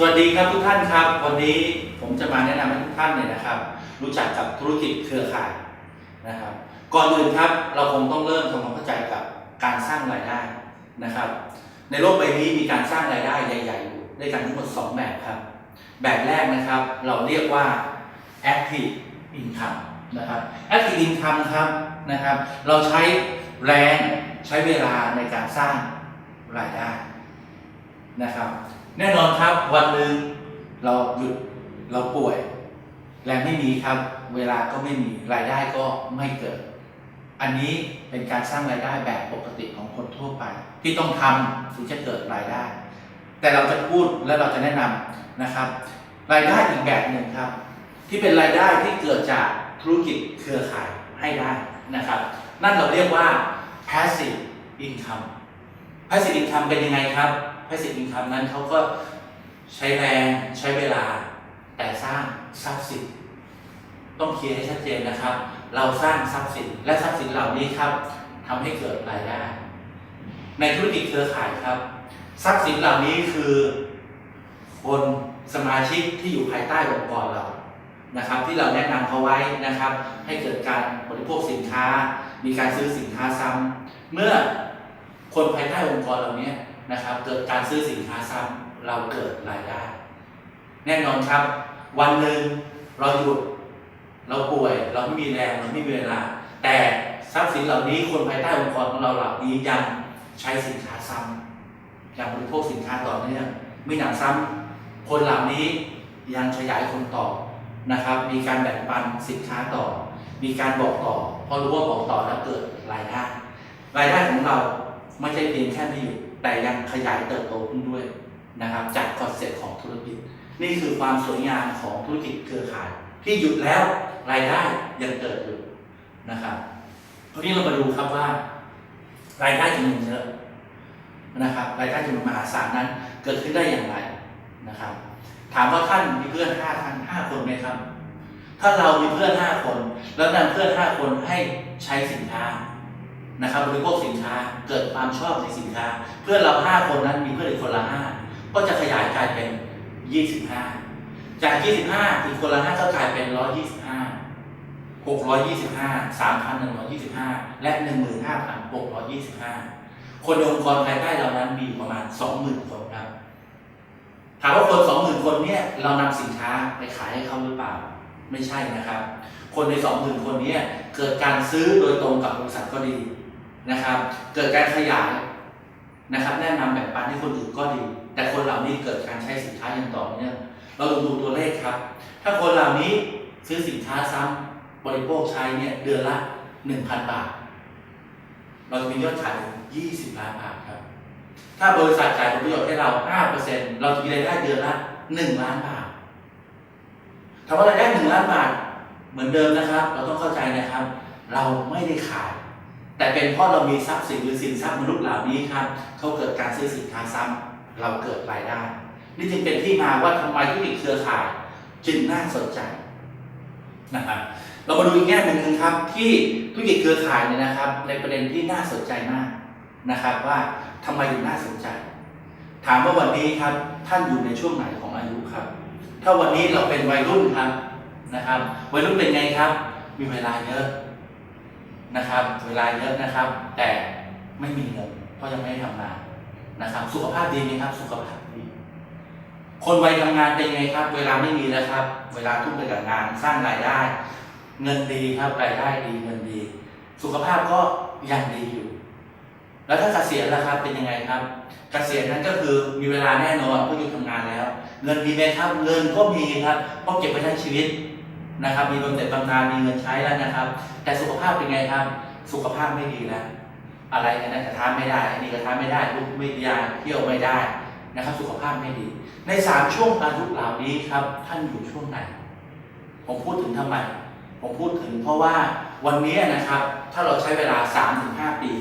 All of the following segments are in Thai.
สวัสดีครับทุกท่านครับ วันนี้ผมจะมาแนะนำให้ทุกท่านเนี่ยนะครับ รู้จักกับธุรกิจเครือข่ายนะครับ ก่อนอื่นครับเราคงต้องเริ่มทำความเข้าใจกับการสร้างรายได้นะครับ ในโลกใบนี้มีการสร้างรายได้ใหญ่ๆอยู่ด้วยกันทั้งหมด 2 แบบครับ แบบแรกนะครับเราเรียกว่า active income นะครับ active income ครับนะครับ เราใช้แรงใช้เวลาในการสร้างรายได้นะครับ แน่นอนครับวันหนึ่งเราหยุดเราป่วยแรงไม่มีครับ เวลาก็ไม่มีรายได้ก็ไม่เกิด อันนี้เป็นการสร้างรายได้แบบปกติของคนทั่วไป ที่ต้องทำถึงจะเกิดรายได้ แต่เราจะพูดและเราจะแนะนำนะครับ รายได้อีกแบบหนึ่งครับ ที่เป็นรายได้ที่เกิดจากธุรกิจเครือข่ายให้ได้นะครับ นั่นเราเรียกว่า passive income passive income เป็นยังไงครับ passive income นั้นเขาก็ใช้แรงใช้เวลา แต่สร้างทรัพย์สินต้องเคลียร์ให้ชัดเจนนะครับ เราสร้างทรัพย์สินและทรัพย์สินเหล่านี้ครับทำให้เกิดรายได้ ในธุรกิจเครือข่ายครับ ทรัพย์สินเหล่านี้คือ คนสมาชิกที่อยู่ภายใต้องค์กรเรานะครับ ที่เราแนะนำเขาไว้นะครับ ให้เกิดการบริโภคสินค้า มีการซื้อสินค้าซ้ำเมื่อ คนภายใต้องค์กรเราเนี้ยนะครับ เกิดการซื้อสินค้าซ้ำเราเกิดรายได้ แน่นอนครับ วันหนึ่งเราหยุดเราป่วย เราไม่มีแรงเราไม่มีเวลา แต่ทรัพย์สินเหล่านี้คนภายใต้องค์กรของเราเหล่านี้ยังใช้สินค้าซ้ำยังบริโภคสินค้าต่อเนื่องไม่หนำซ้ำคนเหล่านี้ยังขยายคนต่อนะครับ มีการแบ่งปันสินค้าต่อ มีการบอกต่อพราะรู้ว่าบอกต่อแล้วเกิดรายได้รายได้ของเรา ไม่ใช่เพียงแค่ไม่หยุดแต่ยังขยายเติบโตขึ้นด้วยนะครับ จากคอนเซ็ปต์ของธุรกิจ นี่คือความสวยงามของธุรกิจเครือข่าย ที่หยุดแล้วรายได้ยังเกิดอยู่นะครับทีนี้เรามาดูครับว่า รายได้จำนวนเยอะนะครับ รายได้จำนวนมหาศาลนั้น เกิดขึ้นได้อย่างไรนะครับ ถามว่าท่านมีเพื่อนห้าท่านห้าคนไหมครับ ถ้าเรามีเพื่อนห้าคน แล้วนำเพื่อนห้าคนให้ใช้สินค้า นะครับบริโภคสินค้าเกิดความชอบในสินค้า เพื่อนเราห้าคนนั้นมีเพื่อนอีกคนละห้าก็จะขยายกลายเป็นยี่สิบห้าจากยี่สิบห้าอีกคนละห้าก็กลายเป็นร้อยยี่สิบห้าหกร้อยยี่สิบห้าสามพันหนึ่งร้อยยี่สิบห้าและหนึ่งหมื่นห้าพันหกร้อยยี่สิบห้าคนในองค์กรภายใต้เรานั้นมีประมาณสองหมื่นคนครับถามว่าคนสองหมื่นคนเนี่ยเรานำสินค้าไปขายให้เขาหรือเปล่า ไม่ใช่นะครับ คนในสองหมื่นคนนี้เกิดการซื้อโดยตรงกับบริษัทก็ดี นะครับ เกิดการขยายนะครับ แนะนำแบ่งปันให้คนอื่นก็ดี แต่คนเหล่านี้เกิดการใช้สินค้าอย่างต่อเนื่องเราลองดูตัวเลขครับ ถ้าคนเหล่านี้ซื้อสินค้าซ้ำบริโภคใช้เนี่ยเดือนละหนึ่งพันบาท เราจะมียอดขายยี่สิบล้านบาทครับ ถ้าบริษัทจ่ายผลประโยชน์ให้เรา 5%เราจะมีรายได้เดือนละ 1 ล้านบาทถามว่ารายได้ 1 ล้านบาท เหมือนเดิมนะครับ เราต้องเข้าใจนะครับ เราไม่ได้ขาย แต่เป็นเพราะเรามีทรัพย์สินหรือสินทรัพย์มนุษย์เหล่านี้ครับเขาเกิดการซื้อสินค้าซ้ำเราเกิดรายได้ นี่จึงเป็นที่มาว่าทำไมธุรกิจเครือข่าย จึงน่าสนใจนะครับเรามาดูอีกแง่มุมหนึงครับ ที่ธุรกิจเครือข่ายเนี่ยนะครับ ในประเด็นที่น่าสนใจมากนะครับ ว่าทำไมถึงน่าสนใจ ถามว่าวันนี้ครับท่านอยู่ในช่วงไหนของอายุครับ ถ้าวันนี้เราเป็นวัยรุ่นครับนะครับ วัยรุ่นเป็นไงครับ มีเวลาเยอะ นะครับ เวลาเยอะนะครับ แต่ไม่มีเงินเพราะยังไม่ได้ทำงานนะครับ สุขภาพดีไหมครับ สุขภาพดี คนวัยทำงานเป็นไงครับ เวลาไม่มีแล้วครับ เวลาทุ่มไปกับงานสร้างรายได้ เงินดีครับรายได้ดีเงินดี สุขภาพก็ยังดีอยู่ แล้วถ้าเกษียณล่ะครับเป็นยังไงครับ เกษียณนั้นก็คือมีเวลาแน่นอนเพราะหยุดทำงานแล้ว เงินมีไหมครับ เงินก็มีครับเพราะเก็บไว้ทั้งชีวิต นะครับ มีบำเหน็จบำนาญมีเงินใช้แล้วนะครับ แต่สุขภาพเป็นไงครับ สุขภาพไม่ดีแล้วอะไรกันนะกระทานไม่ได้อันนี้กระทานไม่ได้ลุกไม่ได้เที่ยวไม่ได้นะครับ สุขภาพไม่ดี ในสามช่วงอายุเหล่านี้ครับ ท่านอยู่ช่วงไหน ผมพูดถึงทำไม ผมพูดถึงเพราะว่าวันนี้นะครับ ถ้าเราใช้เวลา3-5ปี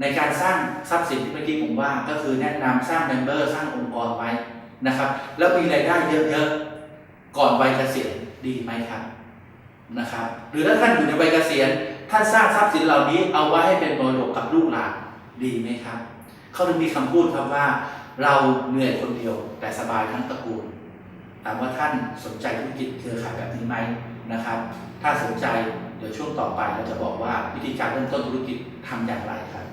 ในการสร้างทรัพย์สินที่เมื่อกี้ผมว่าก็คือแนะนำสร้างเมมเบอร์สร้างองค์กรไว้นะครับ แล้วมีรายได้เยอะๆก่อนวัยเกษียณ ดีไหมครับนะครับ หรือถ้าท่านอยู่ในวัยเกษียณท่านสร้างทรัพย์สินเหล่านี้เอาไว้ให้เป็นมรดกกับลูกหลานดีไหมครับ เขาถึงมีคำพูดครับว่า เราเหนื่อยคนเดียวแต่สบายทั้งตระกูลถามว่าท่านสนใจธุรกิจเครือข่ายแบบนี้ไหมนะครับ ถ้าสนใจเดี๋ยวช่วงต่อไปเราจะบอกว่าวิธีการเริ่มต้นธุรกิจทำอย่างไรครับ